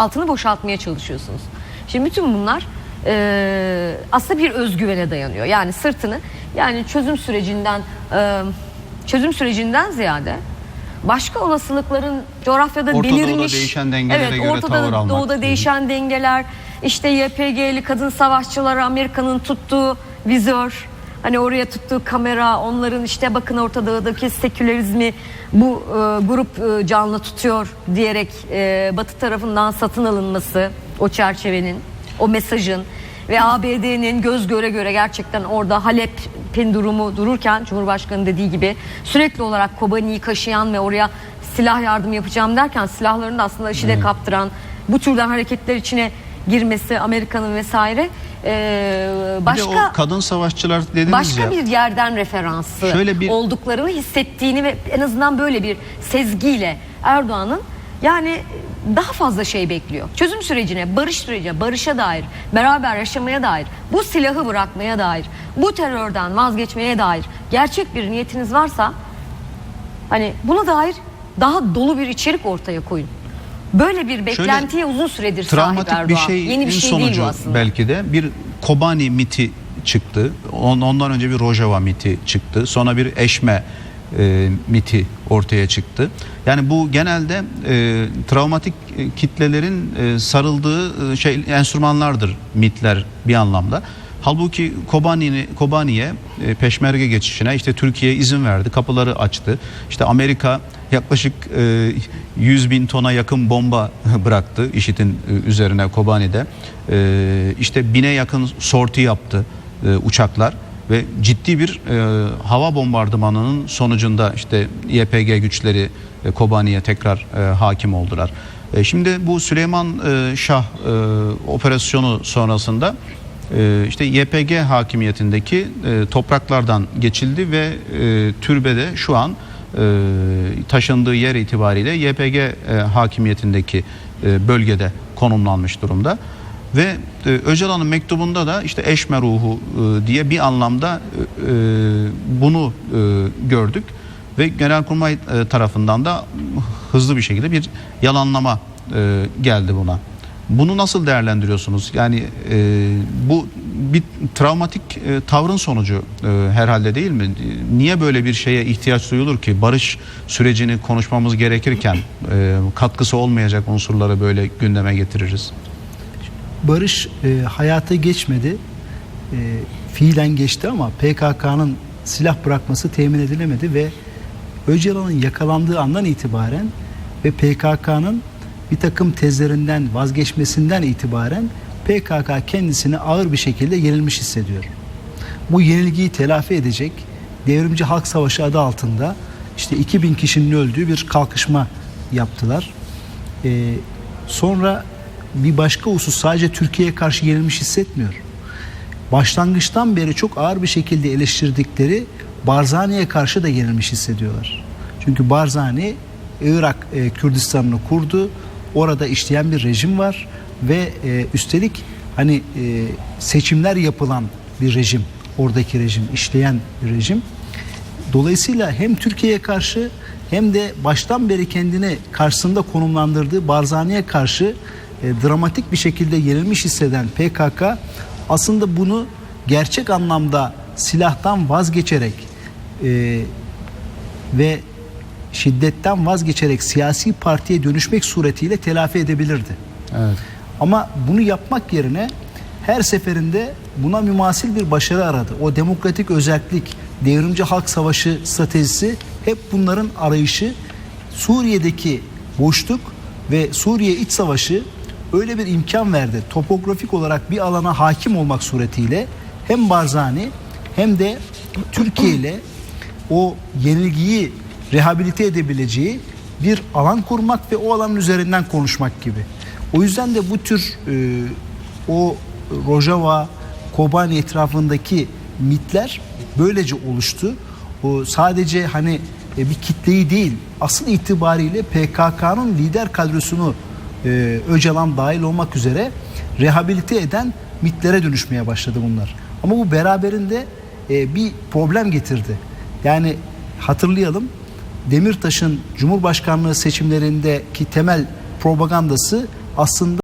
altını boşaltmaya çalışıyorsunuz. Şimdi bütün bunlar e, aslında bir özgüvene dayanıyor. Yani sırtını yani çözüm sürecinden e, çözüm sürecinden ziyade başka olasılıkların coğrafyada Orta belirmiş değişen dengelere evet, göre Orta tavır almak. Doğu'da değişen dengeler işte YPG'li kadın savaşçıları Amerika'nın tuttuğu vizör hani oraya tuttuğu kamera onların işte bakın Orta Doğu'daki sekülerizmi bu e, grup e, canlı tutuyor diyerek e, Batı tarafından satın alınması o çerçevenin o mesajın ve ABD'nin göz göre göre gerçekten orada Halep'in durumu dururken Cumhurbaşkanı dediği gibi sürekli olarak Kobani'yi kaşıyan ve oraya silah yardım yapacağım derken silahlarını da aslında IŞİD'e kaptıran bu türden hareketler içine girmesi Amerika'nın vesaire ee, Bir de başka o kadın savaşçılar dediniz başka ya. bir yerden referansı Şöyle bir- olduklarını hissettiğini ve en azından böyle bir sezgiyle Erdoğan'ın yani daha fazla şey bekliyor. Çözüm sürecine, barış sürecine, barışa dair, beraber yaşamaya dair, bu silahı bırakmaya dair, bu terörden vazgeçmeye dair gerçek bir niyetiniz varsa hani buna dair daha dolu bir içerik ortaya koyun. Böyle bir beklentiye uzun süredir sahip travmatik Erdoğan. bir şeyin Yeni bir şey sonucu değil bu aslında. belki de bir Kobani miti çıktı. On- Ondan önce bir Rojava miti çıktı. Sonra bir Eşme e, miti ortaya çıktı. Yani bu genelde e, travmatik e, kitlelerin e, sarıldığı e, şey enstrümanlardır mitler bir anlamda. Halbuki Kobani'ye e, peşmerge geçişine işte Türkiye izin verdi, kapıları açtı. İşte Amerika yaklaşık e, 100 bin tona yakın bomba bıraktı IŞİD'in e, üzerine Kobani'de. E, işte bine yakın sorti yaptı e, uçaklar ve ciddi bir e, hava bombardımanının sonucunda işte YPG güçleri e, Kobani'ye tekrar e, hakim oldular. E, şimdi bu Süleyman e, Şah e, operasyonu sonrasında e, işte YPG hakimiyetindeki e, topraklardan geçildi ve e, türbede şu an e, taşındığı yer itibariyle YPG hakimiyetindeki bölgede konumlanmış durumda. Ve Öcalan'ın mektubunda da işte eşme ruhu diye bir anlamda bunu gördük ve Genelkurmay tarafından da hızlı bir şekilde bir yalanlama geldi buna. Bunu nasıl değerlendiriyorsunuz? Yani e, bu bir travmatik e, tavrın sonucu e, herhalde değil mi? Niye böyle bir şeye ihtiyaç duyulur ki barış sürecini konuşmamız gerekirken e, katkısı olmayacak unsurları böyle gündeme getiririz? barış e, hayata geçmedi. E, fiilen geçti ama PKK'nın silah bırakması temin edilemedi ve Öcalan'ın yakalandığı andan itibaren ve PKK'nın bir takım tezlerinden vazgeçmesinden itibaren PKK kendisini ağır bir şekilde yenilmiş hissediyor. Bu yenilgiyi telafi edecek Devrimci Halk Savaşı adı altında işte 2000 kişinin öldüğü bir kalkışma yaptılar. Ee, sonra bir başka husus sadece Türkiye'ye karşı yenilmiş hissetmiyor. Başlangıçtan beri çok ağır bir şekilde eleştirdikleri Barzani'ye karşı da yenilmiş hissediyorlar. Çünkü Barzani Irak e, Kürdistan'ını kurdu. Orada işleyen bir rejim var ve e, üstelik hani e, seçimler yapılan bir rejim. Oradaki rejim, işleyen bir rejim. Dolayısıyla hem Türkiye'ye karşı hem de baştan beri kendini karşısında konumlandırdığı Barzani'ye karşı e, dramatik bir şekilde yenilmiş hisseden PKK aslında bunu gerçek anlamda silahtan vazgeçerek e, ve şiddetten vazgeçerek siyasi partiye dönüşmek suretiyle telafi edebilirdi. Evet. Ama bunu yapmak yerine her seferinde buna mümasil bir başarı aradı. O demokratik özellik, devrimci halk savaşı stratejisi hep bunların arayışı. Suriye'deki boşluk ve Suriye iç savaşı öyle bir imkan verdi. Topografik olarak bir alana hakim olmak suretiyle hem Barzani hem de Türkiye ile o yenilgiyi rehabilite edebileceği bir alan kurmak ve o alanın üzerinden konuşmak gibi. O yüzden de bu tür e, o Rojava, Kobani etrafındaki mitler böylece oluştu. O sadece hani e, bir kitleyi değil, asıl itibariyle PKK'nın lider kadrosunu e, Öcalan dahil olmak üzere rehabilite eden mitlere dönüşmeye başladı bunlar. Ama bu beraberinde e, bir problem getirdi. Yani hatırlayalım Demirtaş'ın Cumhurbaşkanlığı seçimlerindeki temel propagandası aslında